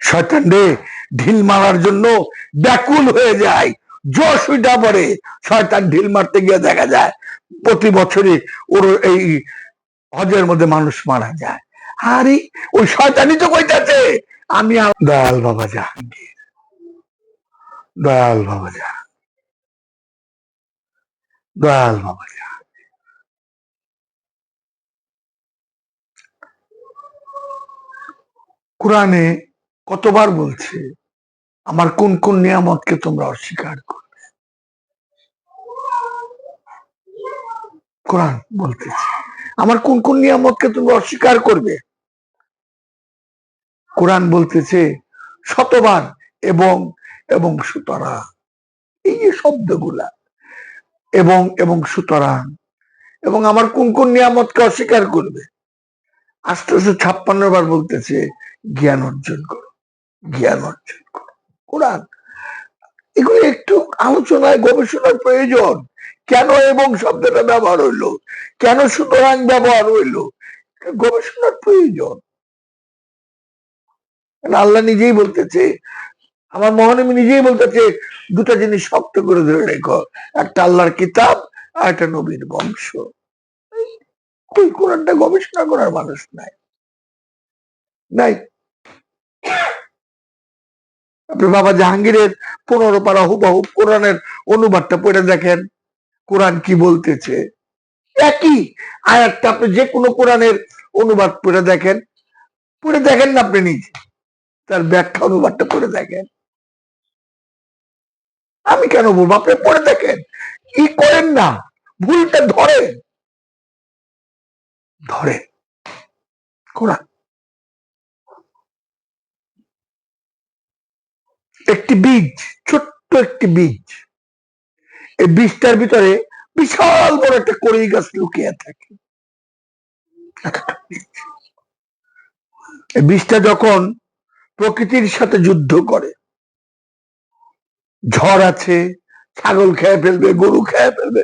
শয়তান রে, ঢিল মারার জন্য ব্যাকুল হয়ে যায়। জশ উঠা পড়ে, শয়তান ঢিল মারতে গিয়ে দেখা যায়, প্রতি বছরই ওর এই হজের মধ্যে মানুষ মারা যায়। আরে, ওই শয়তানি তো কইতাছে, আমি দয়াল বাবা জাহাঙ্গীর। দয়াল বাবা জাহাঙ্গীর। দয়াল বাবা জাহাঙ্গীর। কোরআনে কতবার বলছে, আমার কোন কোন নিয়ামতকে তোমরা অস্বীকার করবে? কোরআন বলতেছে, আমার কোন কোন নিয়ামতকে তোমরা অস্বীকার করবে? কোরআন বলতেছে, শতবার এবং এবং সুতরাং। এই যে শব্দগুলা, এবং এবং সুতরাং, এবং আমার কোন কোন নিয়ামতকে অস্বীকার করবে? আষ্টশো ছাপ্পান্ন বার বলতেছে, জ্ঞান অর্জন করো। জ্ঞান অর্জন করো। কোরআন, এগুলো একটু আলোচনায়, গবেষণার প্রয়োজন। কেন এবং শব্দটা ব্যবহার হইল? কেন সুতরাং ব্যবহার হইল? গবেষণার প্রয়োজন। আল্লাহ নিজেই বলতেছে, আমার মহানবী নিজেই বলতেছে, দুটো জিনিস শক্ত করে ধরে রেখো। একটা আল্লাহর কিতাব, আর একটা নবীর বংশ। কই কোরআনটা গবেষণা করার মানুষ নাই। নাই। আপনি বাবা জাহাঙ্গীরের পনেরো পারা হুবাহু কোরআনের অনুবাদটা পড়ে দেখেন। কোরআন কি বলতেছে? একই আয়াতটা আপনি যে কোনো কোরআনের অনুবাদ পড়ে দেখেন। পড়ে দেখেন না আপনি নিজে। তার ব্যাখ্যা অনুবাদটা পড়ে দেখেন। আমি কেন বলব? আপনি পড়ে দেখেন। কি করেন না? ভুলটা ধরেন। ধরেন। কোরআন। একটি বীজ, ছোট্ট একটি বীজ। এই বীজটার ভিতরে বিশাল বড় একটা কড়ই গাছ লুকিয়ে থাকে। বীজটা যখন প্রকৃতির সাথে যুদ্ধ করে, ঝড় আছে, ছাগল খেয়ে ফেলবে, গরু খেয়ে ফেলবে,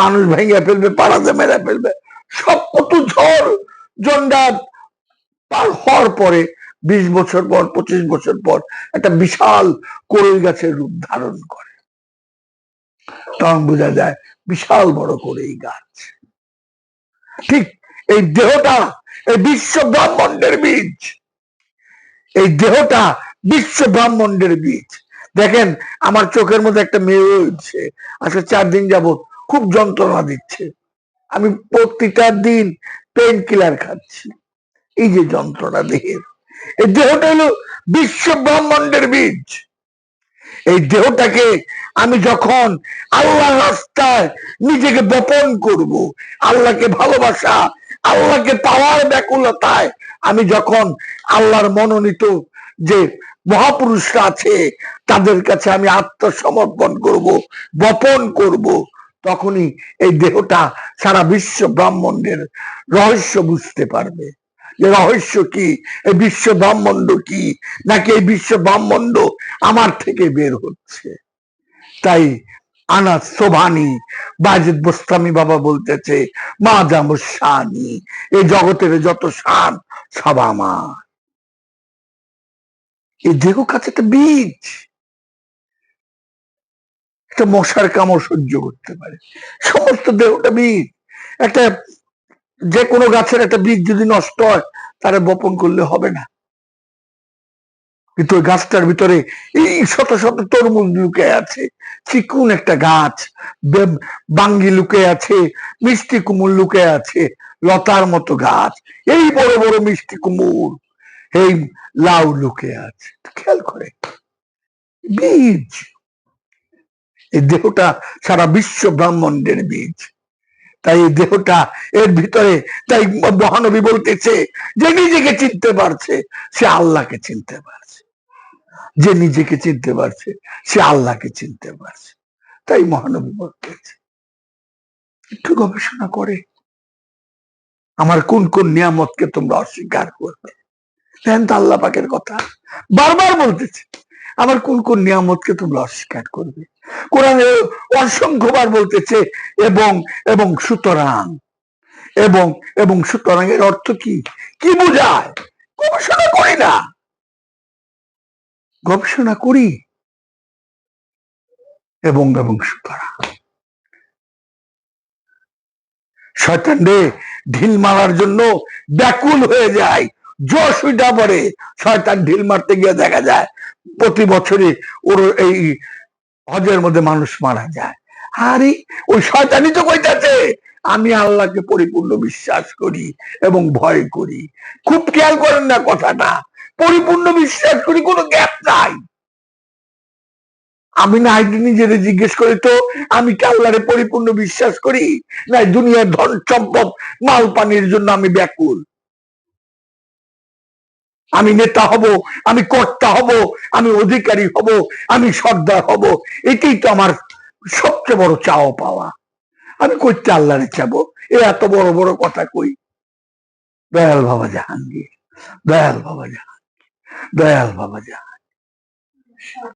মানুষ ভেঙে ফেলবে পাড়াতে মেরে ফেলবে সব কত ঝড় জন্ডা পার হওয়ার পরে বিশ বছর পর, পঁচিশ বছর পর একটা বিশাল কোরই গাছের রূপ ধারণ করে। তখন বোঝা যায় বিশাল বড় কোরই গাছ। ঠিক এই দেহটা, এই বিশ্ব ব্রহ্মাণ্ডের বীজ। এই দেহটা বিশ্ব ব্রহ্মাণ্ডের বীজ। দেখেন, আমার চোখের মধ্যে একটা মেয়ে উঠছে আজকে চার দিন যাবত খুব যন্ত্রণা দিচ্ছে। আমি প্রতিটা দিন পেন কিলার খাচ্ছি। এই যে যন্ত্রণা দেহের। এই দেহটা হলো বিশ্ব ব্রহ্মাণ্ডের বীজ। এই দেহটাকে আমি যখন আল্লাহ রাস্তায় নিজেকে বপন করব, আল্লাহকে ভালোবাসা, আল্লাহকে পাওয়ার ব্যাকুলতায় আমি যখন আল্লাহর মনোনীত যে মহাপুরুষরা আছে, তাদের কাছে আমি আত্মসমর্পণ করব, বপন করব, তখনই এই দেহটা সারা বিশ্ব ব্রাহ্মণের রহস্য বুঝতে পারবে। যে রহস্য কি? এই বিশ্ব ব্রহ্মাণ্ড কি? নাকি এই বিশ্ব ব্রহ্মাণ্ড আমার থেকে বের হচ্ছে? তাই আনা সোভানি বাজিদ বোস্তামি বাবা বলতেছে, মা জামুসানি এই জগতের যত শান, সব আমার। এই দেহ কাছে একটা বীজ। একটা মশার কামড় সহ্য করতে পারে। সমস্ত দেহটা বীজ। একটা যে কোনো গাছের একটা বীজ যদি নষ্ট হয়, তারা বপন করলে হবে না। কিন্তু ওই গাছটার ভিতরে এই শত শত তরমুজ লুকে আছে, চিকুন একটা গাছ বাঙ্গি লুকে আছে, মিষ্টি কুমুর লুকে আছে, লতার মতো গাছ, এই বড় বড় মিষ্টি কুমুর, এই লাউ লুকে আছে। খেয়াল করে। বীজ, এই দেহটা সারা বিশ্ব ব্রাহ্মণ্ডের বীজ। তাই এই দেহটা এর ভিতরে, তাই মহানবী বলতেছে যে নিজেকে চিনতে পারছে, সে আল্লাহকে চিনতে পারছে। যে নিজেকে চিনতে পারছে, সে আল্লাহকে চিনতে পারছে। তাই মহানবী বলতেছে, একটু গবেষণা করে। আমার কোন কোন নিয়ামতকে তোমরা অস্বীকার করবে? দেখেন তো আল্লাহ পাকের কথা। বারবার বলতেছে, আমার কোন কোন নিয়ামতকে তোমরা অস্বীকার করবে? কোরআনে অসংখ্যবার বলতেছে, এবং এবং সুতরাং। এবং এবং সুতরাং এর অর্থ কি? কি বোঝায়? গবেষণা করি না। গবেষণা করি। এবং এবং সুতরাং। শয়তান রে, ঢিল মারার জন্য ব্যাকুল হয়ে যায়। যশ উঠা পড়ে। শয়তান ঢিল মারতে গিয়ে দেখা যায়, প্রতি বছরে ওর এই হজের মধ্যে মানুষ মারা যায়। আরে, ওই শয়তানি তো কইতাছে, আমি আল্লাহকে পরিপূর্ণ বিশ্বাস করি এবং ভয় করি। খুব খেয়াল করেন না কথাটা, পরিপূর্ণ বিশ্বাস করি কোনো গ্যাপ নাই। আমি না নিজের জিজ্ঞেস করি, তো আমি কি আল্লাহরে পরিপূর্ণ বিশ্বাস করি? না দুনিয়ার ধন সম্পদ, মাল পানির জন্য আমি ব্যাকুল। আমি নেতা হব, আমি কর্তা হব, আমি অধিকারী হব, আমি সর্দার হব। এটাই তো আমার সবচেয়ে বড় চাও পাওয়া। আমি করতে আল্লাহরে চাবো এ এত বড় বড় কথা কই? দয়াল বাবা জাহাঙ্গীর, দয়াল বাবা জাহাঙ্গীর, দয়াল বাবা জাহাঙ্গীর।